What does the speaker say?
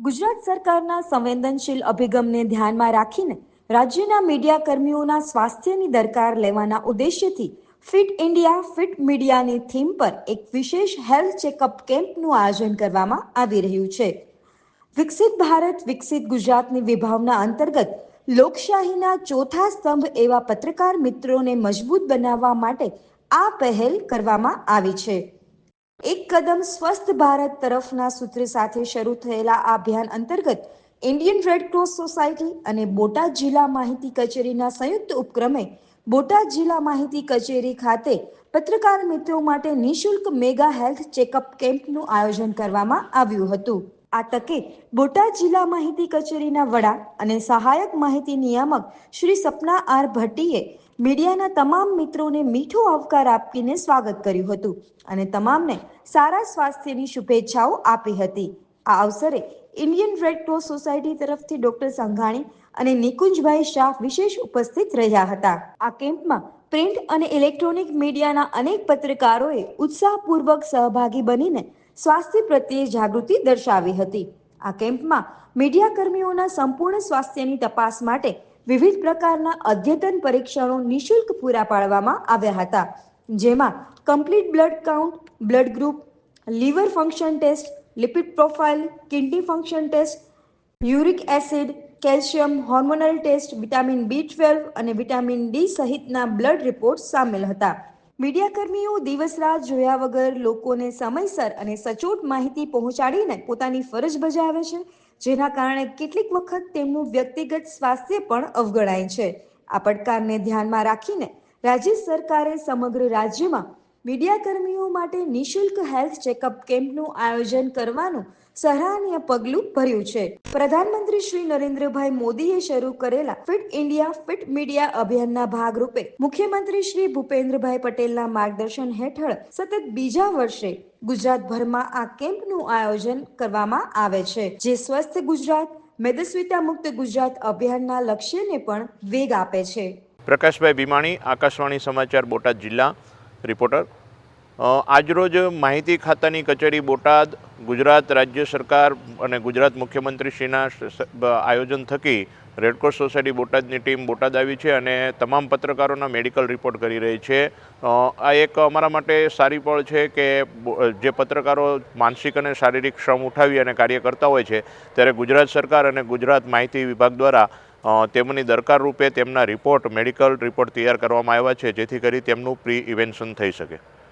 ગુજરાત સરકારના સંવેદનશીલ અભિગમને ધ્યાનમાં રાખીને રાજ્યના મીડિયા કર્મીઓના સ્વાસ્થ્યની દરકાર લેવાના ઉદ્દેશ્યથી ફિટ ઇન્ડિયા, ફિટ મીડિયાની થીમ પર એક વિશેષ હેલ્થ ચેકઅપ કેમ્પનું આયોજન કરવામાં આવી રહ્યું છે. વિકસિત ભારત, વિકસિત ગુજરાતની વિભાવના અંતર્ગત લોકશાહીના ચોથા સ્તંભ એવા પત્રકાર મિત્રોને મજબૂત બનાવવા માટે આ પહેલ કરવામાં આવી છે. એક કદમ સ્વસ્થ ભારત તરફના સૂત્ર સાથે શરૂ થયેલા આ અભિયાન અંતર્ગત ઇન્ડિયન રેડ ક્રોસ સોસાયટી અને બોટાદ જિલ્લા માહિતી કચેરીના સંયુક્ત ઉપક્રમે બોટાદ જિલ્લા માહિતી કચેરી ખાતે પત્રકાર મિત્રો માટે નિઃશુલ્ક મેગા હેલ્થ ચેકઅપ કેમ્પનું આયોજન કરવામાં આવ્યું હતું. આ તકે બોટાદ જિલ્લા માહિતી કચેરીના વડા અને સહાયક માહિતી નિયામક શ્રી સપના આર ભટ્ટીએ મીડિયાના તમામ મિત્રોને મીઠો આવકાર આપીને સ્વાગત કર્યું હતું અને તમામને સારા સ્વાસ્થ્યની શુભેચ્છાઓ આપી હતી. આ અવસરે ઇન્ડિયન રેડ ક્રોસ સોસાયટી તરફથી ડોક્ટર સંઘાણી અને નિકુંજભાઈ શાહ વિશેષ ઉપસ્થિત રહ્યા હતા. આ કેમ્પમાં પ્રિન્ટ અને ઇલેક્ટ્રોનિક મીડિયાના અનેક પત્રકારોએ ઉત્સાહપૂર્વક સહભાગી બનીને સ્વાસ્થ્ય પ્રત્યે જાગૃતિ દર્શાવી હતી. આ કેમ્પમાં મીડિયા કર્મીઓના સંપૂર્ણ સ્વાસ્થ્યની તપાસ માટે વિવિધ પ્રકારના અદ્યતન પરીક્ષણો નિઃશુલ્ક પૂરા પાડવામાં આવ્યા હતા. જેમાં complete blood count blood group liver function test lipid profile kidney function test uric acid calcium hormonal test vitamin B twelve અને વિટામિન ડી સહિતના બ્લડ રિપોર્ટ સામેલ હતા. મીડિયાકર્મીઓ દિવસ રાત જોયા વગર લોકોને સમયસર અને સચોટ માહિતી પહોંચાડીને પોતાની ફરજ બજાવે છે, જેના કારણે કેટલીક વખત તેમનું વ્યક્તિગત સ્વાસ્થ્ય પણ અવગણાય છે. આ પડકારને ધ્યાનમાં રાખીને રાજ્ય સરકારે સમગ્ર રાજ્યમાં મીડિયાકર્મીઓ માટે નિઃશુલ્ક હેલ્થ ચેકઅપ કેમ્પનું આયોજન કરવાનું સરાહનીય પગલું ભર્યું છે. પ્રધાનમંત્રી શ્રી નરેન્દ્રભાઈ મોદીએ શરૂ કરેલા ફિટ ઇન્ડિયા, ફિટ મીડિયા અભિયાનના ભાગરૂપે મુખ્યમંત્રી શ્રી ભૂપેન્દ્રભાઈ પટેલના માર્ગદર્શન હેઠળ સતત બીજા વર્ષે ગુજરાતભરમાં આ કેમ્પનું આયોજન કરવામાં આવે છે, જે સ્વસ્થ ગુજરાત, મેદસ્વીતા મુક્ત ગુજરાત અભિયાનના લક્ષ્યને પણ વેગ આપે છે. પ્રકાશભાઈ ભીમાણી, આકાશવાણી સમાચાર બોટાદ જિલ્લા, રિપોર્ટર આજરોજ માહિતી ખાતાની કચેરી બોટાદ ગુજરાત રાજ્ય સરકાર અને ગુજરાત મુખ્યમંત્રીશ્રીના આયોજન થકી રેડક્રોસ સોસાયટી બોટાદની ટીમ બોટાદ આવી છે અને તમામ પત્રકારોના મેડિકલ રિપોર્ટ કરી રહી છે. આ એક અમારા માટે સારી પળ છે કે જે પત્રકારો માનસિક અને શારીરિક શ્રમ ઉઠાવી અને કાર્ય કરતા હોય છે, ત્યારે ગુજરાત સરકાર અને ગુજરાત માહિતી વિભાગ દ્વારા તેમની દરકાર રૂપે તેમના રિપોર્ટ, મેડિકલ રિપોર્ટ તૈયાર કરવામાં આવ્યા છે, જેથી કરી તેમનું પ્રી ઇવેન્શન થઈ શકે.